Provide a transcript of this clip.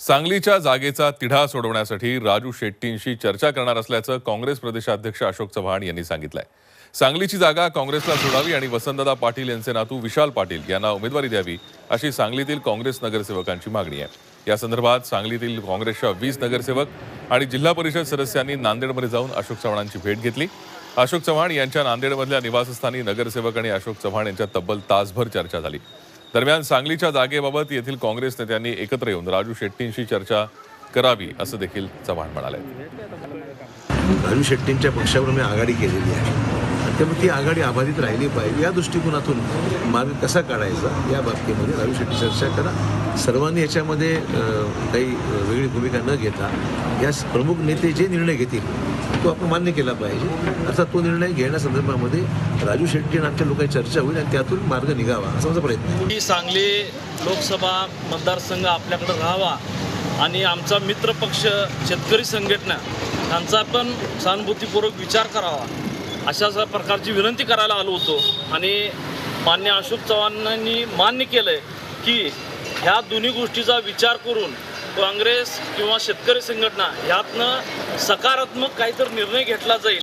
सांगलीच्या जागेचा तिढा सोडवण्यासाठी राजू शेट्टींशी चर्चा करणार असल्याचं काँग्रेस प्रदेशाध्यक्ष अशोक चव्हाण यांनी सांगितलंय. सांगलीची जागा काँग्रेसला सोडावी आणि वसंतदादा पाटील यांचे नातू विशाल पाटील यांना उमेदवारी द्यावी अशी सांगलीतील काँग्रेस नगरसेवकांची मागणी आहे. या संदर्भात सांगलीतील काँग्रेसच्या वीस नगरसेवक आणि जिल्हा परिषद सदस्यांनी नांदेडमध्ये जाऊन अशोक चव्हाणांची भेट घेतली. अशोक चव्हाण यांच्या नांदेडमधल्या निवासस्थानी नगरसेवक आणि अशोक चव्हाण यांच्या तब्बल तासभर चर्चा झाली. दरम्यान सांगलीच्या जागेबाबत येथील काँग्रेस नेत्यांनी एकत्र येऊन राजू शेट्टींशी चर्चा करावी असं देखील चव्हाण म्हणाले. राजू शेट्टींच्या पक्षावर मी आघाडी केलेली आहे. त्यामुळे ती आघाडी आबाधित राहिली पाहिजे. या दृष्टिकोनातून मार्ग कसा काढायचा? या बाबतीमध्ये राजू शेट्टी चर्चा करा. सर्वांनी याच्यामध्ये काही वेगळी भूमिका न घेता या प्रमुख नेते जे निर्णय घेतील तो आपण मान्य केला पाहिजे. अर्थात तो निर्णय घेण्यासंदर्भामध्ये राजू शेट्टी आणि आमच्या लोकांची चर्चा होईल आणि त्यातून मार्ग निघावा असा माझा प्रयत्न आहे. ही सांगली लोकसभा मतदारसंघ आपल्याकडे राहावा आणि आमचा मित्रपक्ष शेतकरी संघटना यांचा पण सहानुभूतीपूर्वक विचार करावा. अशा प्रकारची विनंती करायला आलो होतो आणि मान्य अशोक चव्हाणांनी मान्य केलं आहे की ह्या दोन्ही गोष्टीचा विचार करून काँग्रेस किंवा शेतकरी संघटना ह्यातनं सकारात्मक काहीतरी निर्णय घेतला जाईल.